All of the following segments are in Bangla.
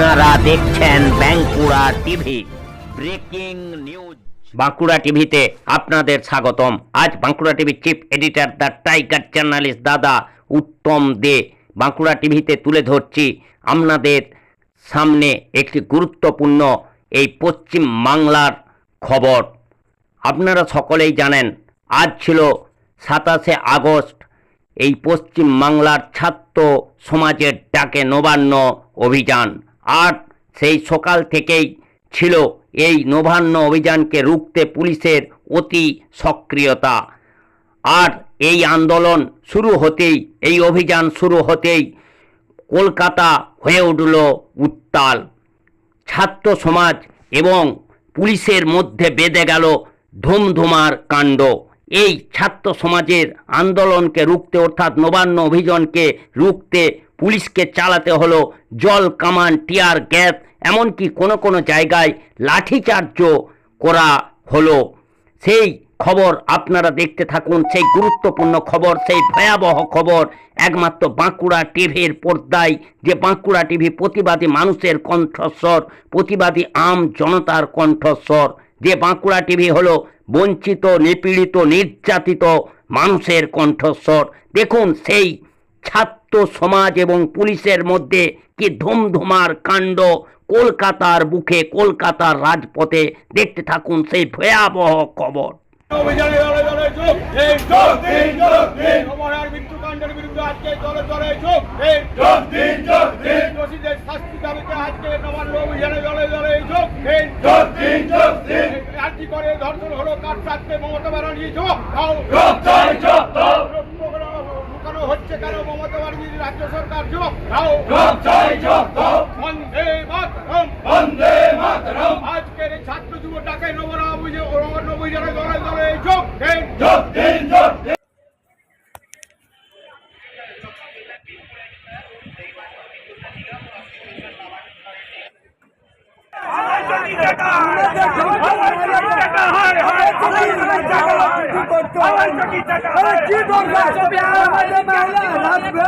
আপনারা দেখছেন Bankura TV. Breaking news. Bankura টিভিতে আপনাদের স্বাগতম। আজ Bankura TV chief editor the tiger journalist দাদা উত্তম দে বাঁকুড়া টিভিতে তুলে ধরছি আপনাদের সামনে একটি গুরুত্বপূর্ণ এই পশ্চিম বাংলার খবর। আপনারা সকলেই জানেন, আজ ছিল সাতাশে আগস্ট। এই পশ্চিম বাংলার ছাত্র সমাজের ডাকে নবান্ন অভিযান। আর সেই সকাল থেকেই ছিল এই নবান্ন অভিযানকে রুখতে পুলিশের অতি সক্রিয়তা। আর এই আন্দোলন শুরু হতেই, এই অভিযান শুরু হতেই কলকাতা হয়ে উঠল উত্তাল। ছাত্র সমাজ এবং পুলিশের মধ্যে বেঁধে গেল ধুমধুমার কাণ্ড। এই ছাত্র সমাজের আন্দোলনকে রুখতে, অর্থাৎ নবান্ন অভিযানকে রুখতে পুলিশকে চালাতে হলো জল, কামান, টিয়ার, গ্যাস, এমনকি কোনো কোনো জায়গায় লাঠিচার্জ করা হলো। সেই খবর আপনারা দেখতে থাকুন, সেই গুরুত্বপূর্ণ খবর, সেই ভয়াবহ খবর, একমাত্র বাঁকুড়া টিভির পর্দায়, যে বাঁকুড়া টিভি প্রতিবাদী মানুষের কণ্ঠস্বর, প্রতিবাদী আম জনতার কণ্ঠস্বর, যে বাঁকুড়া টিভি হলো বঞ্চিত, নিপীড়িত, নির্যাতিত মানুষের কণ্ঠস্বর। দেখুন, সেই ছাত্র সমাজ এবং পুলিশের মধ্যে কি ধুমধুমার কাণ্ড কলকাতার বুকে কলকাতার রাজপথে? দেখতে থাকুন সেই ভয়াবহ খবর। করে ধর্ষণ হলো কার সাথে মমতা ব্যানার্জি? লুকানো হচ্ছে কেন মমতা ব্যানার্জির রাজ্য সরকার? যোগ দাও। যোগ চাই যোগ দাও। বন্দে মাতরম।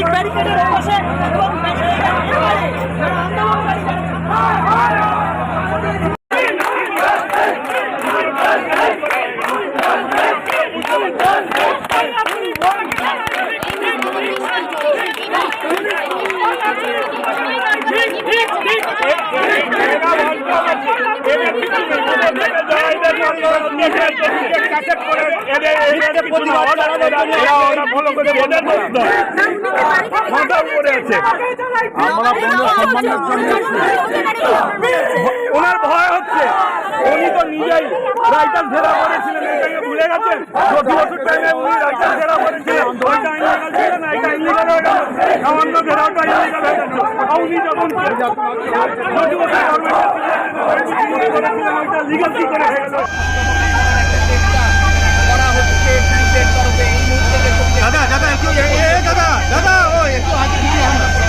ঠিক ব্যারিকেডের পাশে এবং ব্যারিকেডের একেবারে যারা আন্দোলনকারী আমরা বন্ধু সম্মানের জন্য ওনার ভয় হচ্ছে। উনি তো নিজেই রাইটার ধরা করেছিলেন এটাকে ভুলে গেছেন? চোদ্দ বছর টাইমে উনি রাইটার ধরা করেছিলেন। ওইটা ইলিগাল ছিল না এটা ইলিগাল হয়ে গেল সামান্য ঘেরাওটা ইলিগাল হয়ে গেল উনি যখন চোদ্দ বছর লিগাল কি করে হয়ে গেল? দাদা দাদা একটু এ- এ দাদা দাদা ও একটু আগে দিকে আমরা আরে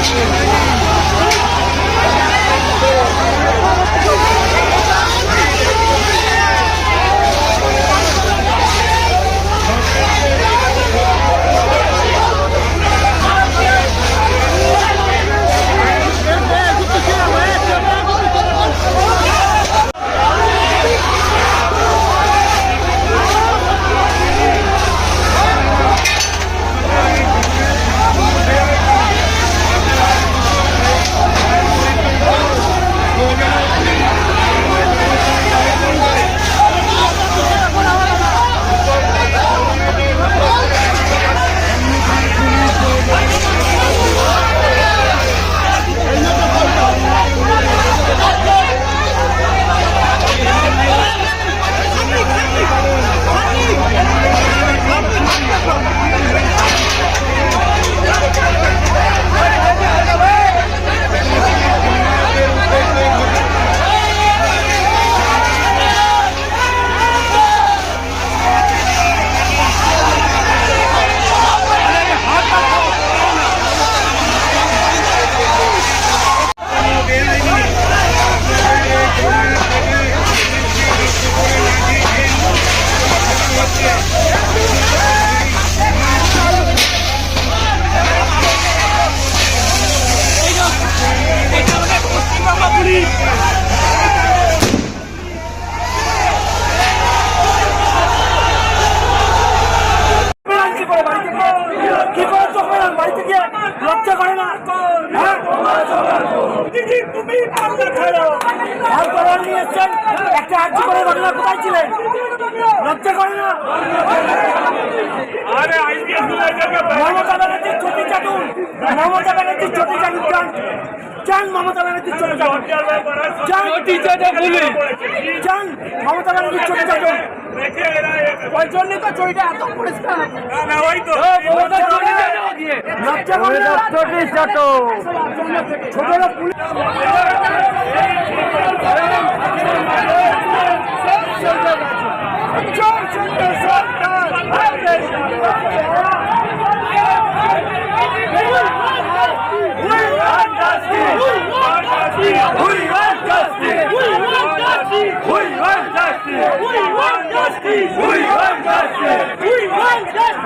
Thank you. করার একটা আর্জি করে ঘটনা কোথায় ছিলেন? লজ্জা করে না? মমতা ব্যানার্জির চাটুন। মমতা ব্যানার্জির চটি চাটুন চান। চান মমতা ব্যানার্জির চটি চাটুন। চান। চান ওই জন্য তো চুরিটা এত পরিষ্কার। না ওই তো। ছোটরা পুলিশ সরকার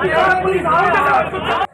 不行不行